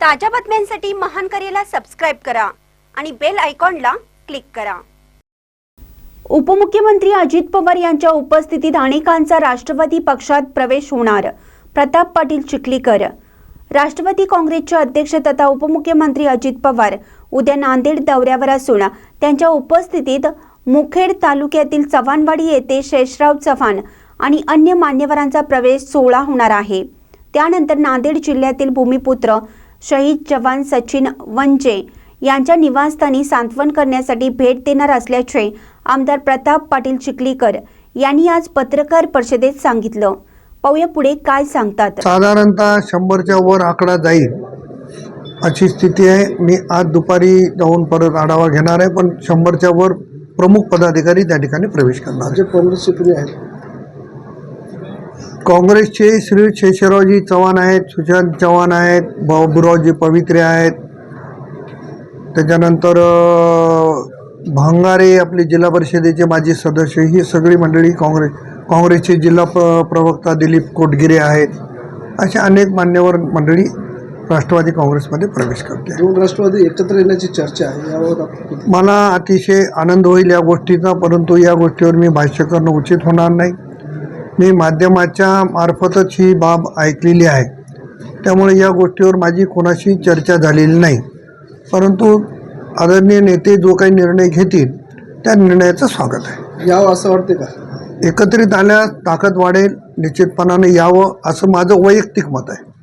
ताज्या बातम्यांसाठी महान करेला सबस्क्राईब करा आणि बेल आयकॉनला क्लिक करा. उपमुख्यमंत्री अजित पवार यांच्या उपस्थितीत अनेकांचा राष्ट्रवादी पक्षात प्रवेश होणार. प्रताप पाटील चिखलीकर. राष्ट्रवादी काँग्रेसचे अध्यक्ष तथा उपमुख्यमंत्री अजित पवार उद्या नांदेड दौऱ्यावर असून त्यांच्या उपस्थितीत मुखेड तालुक्यातील चव्हाणवाडी येथे शेषराव चव्हाण आणि अन्य मान्यवरांचा प्रवेश सोहळा होणार आहे. त्यानंतर नांदेड जिल्ह्यातील भूमिपुत्र शहीद जवान सचिन वंजे यांच्या निवासस्थानी सांत्वन करण्यासाठी भेट देणार असल्याचे आमदार प्रताप पाटील चिखलीकर यांनी आज पत्रकार परिषदेत सांगितलं. पाहूया पुढे काय सांगतात. साधारणतः शंभरच्या वर आकडा जाईल अशी स्थिती आहे. मी आज दुपारी जाऊन परत आढावा घेणार आहे पण शंभरच्या वर प्रमुख पदाधिकारी त्या ठिकाणी प्रवेश करणार जे आहेत. काँग्रेसचे श्री शेषरावजी चव्हाण आहेत सुशांत चव्हाण आहेत बाबुरावजी पवित्रे आहेत. त्याच्यानंतर भांगारे आपले जिल्हा परिषदेचे माजी सदस्य ही सगळी मंडळी काँग्रेस काँग्रेसचे जिल्हा प्रवक्ता दिलीप कोटगिरे आहेत. अशा अनेक मान्यवर मंडळी राष्ट्रवादी काँग्रेसमध्ये प्रवेश करते. दोन राष्ट्रवादी एकत्र येण्याची चर्चा आहे यावर आपण किती- मला अतिशय आनंद होईल या गोष्टीचा परंतु या गोष्टीवर मी भाष्य करणं उचित होणार नाही. मी माध्यमाच्या मार्फतच ही बाब ऐकलेली आहे. त्यामुळे या गोष्टीवर माझी कोणाशी चर्चा झालेली नाही. परंतु आदरणीय नेते जो काही निर्णय घेतील त्या निर्णयाचं स्वागत आहे. यावं असं वाटते का? एकत्रित आल्यास ताकद वाढेल निश्चितपणाने यावं असं माझं वैयक्तिक मत आहे.